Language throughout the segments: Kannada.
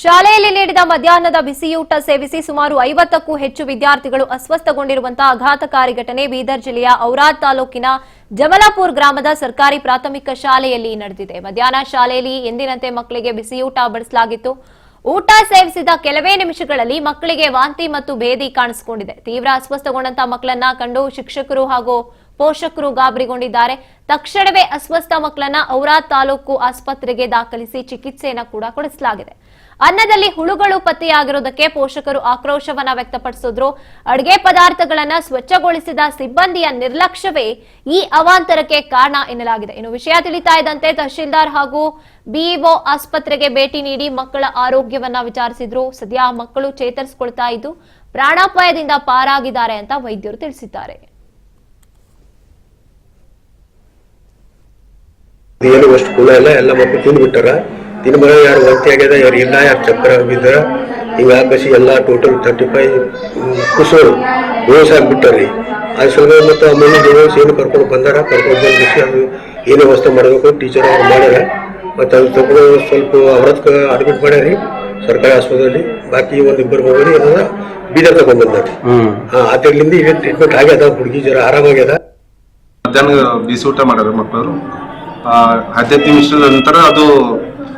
ಶಾಲೆಯಲ್ಲಿ ನೀಡಿದ ಮಧ್ಯಾಹ್ನದ ಬಿಸಿಯೂಟ ಸೇವಿಸಿ ಸುಮಾರು ಐವತ್ತಕ್ಕೂ ಹೆಚ್ಚು ವಿದ್ಯಾರ್ಥಿಗಳು ಅಸ್ವಸ್ಥಗೊಂಡಿರುವಂತಹ ಆಘಾತಕಾರಿ ಘಟನೆ ಬೀದರ್ ಜಿಲ್ಲೆಯ ಔರಾದ್ ತಾಲೂಕಿನ ಜಮಲಾಪುರ್ ಗ್ರಾಮದ ಸರ್ಕಾರಿ ಪ್ರಾಥಮಿಕ ಶಾಲೆಯಲ್ಲಿ ನಡೆದಿದೆ. ಮಧ್ಯಾಹ್ನ ಶಾಲೆಯಲ್ಲಿ ಎಂದಿನಂತೆ ಮಕ್ಕಳಿಗೆ ಬಿಸಿಯೂಟ ಬಡಿಸಲಾಗಿತ್ತು. ಊಟ ಸೇವಿಸಿದ ಕೆಲವೇ ನಿಮಿಷಗಳಲ್ಲಿ ಮಕ್ಕಳಿಗೆ ವಾಂತಿ ಮತ್ತು ಭೇದಿ ಕಾಣಿಸಿಕೊಂಡಿದೆ. ತೀವ್ರ ಅಸ್ವಸ್ಥಗೊಂಡಂತಹ ಮಕ್ಕಳನ್ನ ಕಂಡು ಶಿಕ್ಷಕರು ಹಾಗೂ ಪೋಷಕರು ಗಾಬರಿಗೊಂಡಿದ್ದಾರೆ. ತಕ್ಷಣವೇ ಅಸ್ವಸ್ಥ ಮಕ್ಕಳನ್ನ ಔರಾ ತಾಲೂಕು ಆಸ್ಪತ್ರೆಗೆ ದಾಖಲಿಸಿ ಚಿಕಿತ್ಸೆಯನ್ನ ಕೂಡ ಕೊಡಿಸಲಾಗಿದೆ. ಅನ್ನದಲ್ಲಿ ಹುಳುಗಳು ಪತ್ತೆಯಾಗಿರುವುದಕ್ಕೆ ಪೋಷಕರು ಆಕ್ರೋಶವನ್ನ ವ್ಯಕ್ತಪಡಿಸಿದ್ರು. ಅಡುಗೆ ಪದಾರ್ಥಗಳನ್ನ ಸ್ವಚ್ಛಗೊಳಿಸಿದ ಸಿಬ್ಬಂದಿಯ ನಿರ್ಲಕ್ಷ್ಯವೇ ಈ ಅವಾಂತರಕ್ಕೆ ಕಾರಣ ಎನ್ನಲಾಗಿದೆ. ಇನ್ನು ವಿಷಯ ತಿಳಿತಾ ಇದ್ದಂತೆ ತಹಶೀಲ್ದಾರ್ ಹಾಗೂ ಬಿಇಒ ಆಸ್ಪತ್ರೆಗೆ ಭೇಟಿ ನೀಡಿ ಮಕ್ಕಳ ಆರೋಗ್ಯವನ್ನ ವಿಚಾರಿಸಿದ್ರು. ಸದ್ಯ ಮಕ್ಕಳು ಚೇತರಿಸಿಕೊಳ್ತಾ ಇದ್ದು ಪ್ರಾಣಾಪಾಯದಿಂದ ಪಾರಾಗಿದ್ದಾರೆ ಅಂತ ವೈದ್ಯರು ತಿಳಿಸಿದ್ದಾರೆ. ಏನು ಅಷ್ಟು ಕುಲ ಇಲ್ಲ ಎಲ್ಲ ಮಕ್ಕಳು ತಿಂದ್ಬಿಟ್ಟಾರ. ತಿನ್ಬರ ಯಾರು ವಾಂತಿ ಆಗ್ಯದ ಯಾರು ಇಲ್ಲ ಯಾರು ಚಕ್ರ ಬಿದ್ದಾರ ಈಗ ಆಕಾಶಿ ಎಲ್ಲ ಟೋಟಲ್ ತರ್ಟಿ ಫೈವ್ ಕುಸೋರು ಬೋಸ್ ಆಗ್ಬಿಟ್ಟಾರ್ರಿ. ಅದ್ರ ಸಲುವಾಗಿ ಮತ್ತೆ ಆಮೇಲೆ ದೇವಸ್ ಏನು ಕರ್ಕೊಂಡು ಬಂದಾರ ಕರ್ಕೊಂಡು ಬಂದಿಸಿ ಅದು ಏನು ವ್ಯವಸ್ಥೆ ಮಾಡಬೇಕು ಟೀಚರ್ ಅವ್ರು ಮಾಡ್ಯಾರ. ಮತ್ತು ಅದು ತಗೊಂಡು ಸ್ವಲ್ಪ ಅವ್ರದಕ್ಕೆ ಅಡ್ಮಿಟ್ ಮಾಡ್ಯಾರಿ ಸರ್ಕಾರಿ ಆಸ್ಪತ್ರೆಯಲ್ಲಿ. ಬಾಕಿ ಒಂದಿಬ್ಬರು ಹೋಗಿ ಏನದ ಬೀದರ್ ತಗೊಂಡು ಬಂದಾರ ಆ ಅದರಿಂದ ಈಗ ಟ್ರೀಟ್ಮೆಂಟ್ ಆಗ್ಯದ ಹುಡುಗಿ ಜರ ಆರಾಮಾಗ್ಯದ. ಮಧ್ಯಾಹ್ನ ಬಿಸಿ ಊಟ ಮಾಡ್ಯಾರ ಮಕ್ಕಳು? ಹದಿನೈದು ನಿಮಿಷದ ನಂತರ ಅದು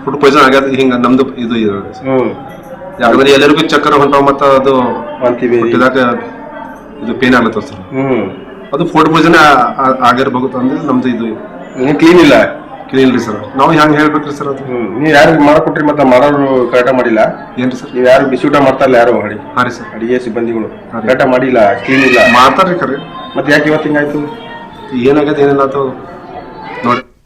ಫುಡ್ ಪಾಯ್ಸನ್ ಆಗ್ಯದ ಹಿಂಗ ನಮ್ದು ಇದು ಇದೆ. ಯಾಕಂದ್ರೆ ಎಲ್ಲರಿಗೂ ಚಕ್ರ ಹೊಂಟಾವ ಮತ್ತ ಅದು ಅಂತೀವಿ ಭೇದಿ. ಇದು ಪೇನ್ ಆಗ್ಲತ್ತವ ಸರ್. ಹ್ಮ್. ಅದು ಫುಡ್ ಪಾಯ್ಸನ್ ಆಗಿರ್ಬೇಕು ಅಂದ್ರೆ ನಮ್ದು ಇದು. ಕ್ಲೀನ್ ಇಲ್ಲ. ಕ್ಲೀನ್ ರೀ ಸರ್. ನಾವು ಹೆಂಗ್ ಹೇಳ್ಬೇಕ್ರಿ ಸರ್ ಅದು? ನೀವು ಯಾರು ಮಾಡಿಕೊಟ್ರಿ ಮತ್ತೆ ಮಾಡೋರು ಕರೆಕ್ಟ್ ಮಾಡಿಲ್ಲ? ಏನ್ರಿ ಸರ್? ನೀವು ಯಾರು ಬಿಸಿ ಊಟ ಮಾಡ್ತಾರಲ್ಲ ಯಾರು ಅಡಿ ಹಾ ರೀ ಸರ್. ಅಡಿಗೆ ಸಿಬ್ಬಂದಿಗಳು. ಸಿ ರೀ. ಕರೆಕ್ಟ್ ಮಾಡಿಲ್ಲ ಕ್ಲೀನ್ ಇಲ್ಲ. ಮಾಡ್ತಾರ್ರಿ ಕರೆ. ಮತ್ತೆ ಯಾಕೆ ಇವತ್ತು ಹಿಂಗಾಯ್ತು ಏನಾಗ್ಯದ ಏನಿಲ್ಲ ಅಂತ